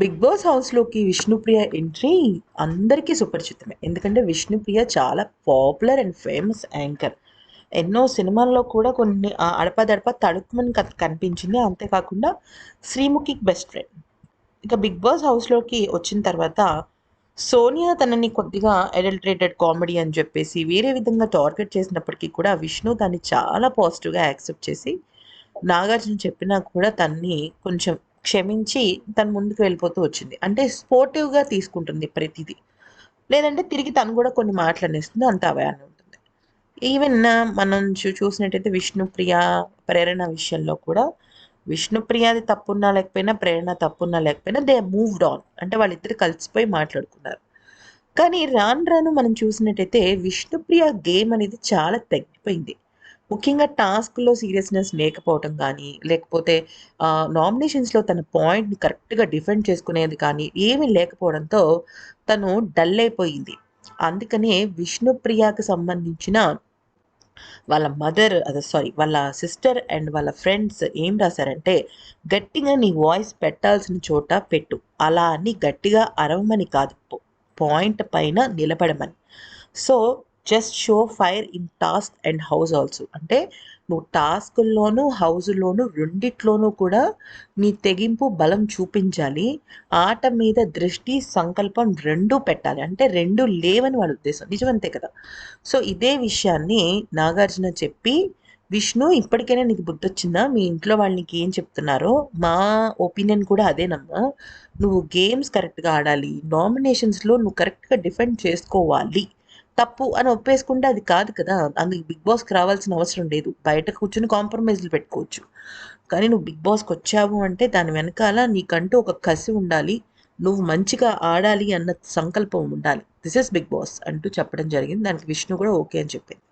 Big Boss హౌస్లోకి Vishnupriya entry అందరికీ సుపరిచితమే. ఎందుకంటే విష్ణుప్రియ చాలా పాపులర్ అండ్ ఫేమస్ యాంకర్. ఎన్నో సినిమాల్లో కూడా కొన్ని అడపదడప తడుకుమని కనిపించింది. అంతేకాకుండా శ్రీముఖికి బెస్ట్ ఫ్రెండ్. ఇక బిగ్ బాస్ హౌస్లోకి వచ్చిన తర్వాత సోనియా తనని కొద్దిగా అడల్టరేటెడ్ కామెడీ అని చెప్పేసి వేరే విధంగా టార్గెట్ చేసినప్పటికీ కూడా విష్ణు దాన్ని చాలా పాజిటివ్గా యాక్సెప్ట్ చేసి నాగార్జున చెప్పినా కూడా తన్ని కొంచెం క్షమించి తను ముందుకు వెళ్ళిపోతూ వచ్చింది. అంటే స్పోర్టివ్గా తీసుకుంటుంది ప్రతిదీ. లేదంటే తిరిగి తను కూడా కొన్ని మాటలు అనేస్తుంది అంత అవయాన్ని ఉంటుంది. ఈవెన్ మనం చూ చూసినట్టయితే విష్ణుప్రియ ప్రేరణ విషయంలో కూడా విష్ణుప్రియది తప్పున్నా లేకపోయినా ప్రేరణ తప్పున్నా లేకపోయినా దే మూవ్డ్ ఆన్ అంటే వాళ్ళిద్దరు కలిసిపోయి మాట్లాడుకున్నారు. కానీ రాను రాను మనం చూసినట్టయితే విష్ణుప్రియ గేమ్ అనేది చాలా తగ్గిపోయింది. ముఖ్యంగా టాస్క్లో సీరియస్నెస్ లేకపోవటం కానీ లేకపోతే నామినేషన్స్లో తన పాయింట్ని కరెక్ట్గా డిఫెండ్ చేసుకునేది కానీ ఏమీ లేకపోవడంతో తను డల్ అయిపోయింది. అందుకనే విష్ణుప్రియకు సంబంధించిన వాళ్ళ మదర్ అదే సారీ వాళ్ళ సిస్టర్ అండ్ వాళ్ళ ఫ్రెండ్స్ ఏం రాశారంటే గట్టిగా నీ వాయిస్ పెట్టాల్సిన చోట పెట్టు. అలా అని గట్టిగా అరవమని కాదు. పాయింట్ పైన నిలబడమని. So just show fire in task and house also అంటే నువ్వు టాస్కుల్లోనూ హౌస్లోనూ రెండిట్లోనూ కూడా నీ తెగింపు బలం చూపించాలి. ఆట మీద దృష్టి సంకల్పం రెండూ పెట్టాలి. అంటే రెండు లేవని వాళ్ళ ఉద్దేశం. నిజమంతే కదా? సో ఇదే విషయాన్ని నాగార్జున చెప్పి విష్ణు ఇప్పటికైనా నీకు బుద్ధి వచ్చిందా మీ ఇంట్లో వాళ్ళు నీకు ఏం చెప్తున్నారో? మా ఒపీనియన్ కూడా అదేనమ్మా నువ్వు గేమ్స్ కరెక్ట్గా ఆడాలి. నామినేషన్స్లో నువ్వు కరెక్ట్గా డిఫెండ్ చేసుకోవాలి. తప్పు అని ఒప్పేసుకుంటే అది కాదు కదా. అందుకు బిగ్ బాస్కి రావాల్సిన అవసరం లేదు. బయట కూర్చుని కాంప్రమైజ్లు పెట్టుకోవచ్చు. కానీ నువ్వు బిగ్ బాస్కి వచ్చావు అంటే దాని వెనకాల నీకంటూ ఒక కసి ఉండాలి. నువ్వు మంచిగా ఆడాలి అన్న సంకల్పం ఉండాలి. దిస్ ఇస్ బిగ్ బాస్ అంటూ చెప్పడం జరిగింది. దానికి విష్ణు కూడా ఓకే అని చెప్పింది.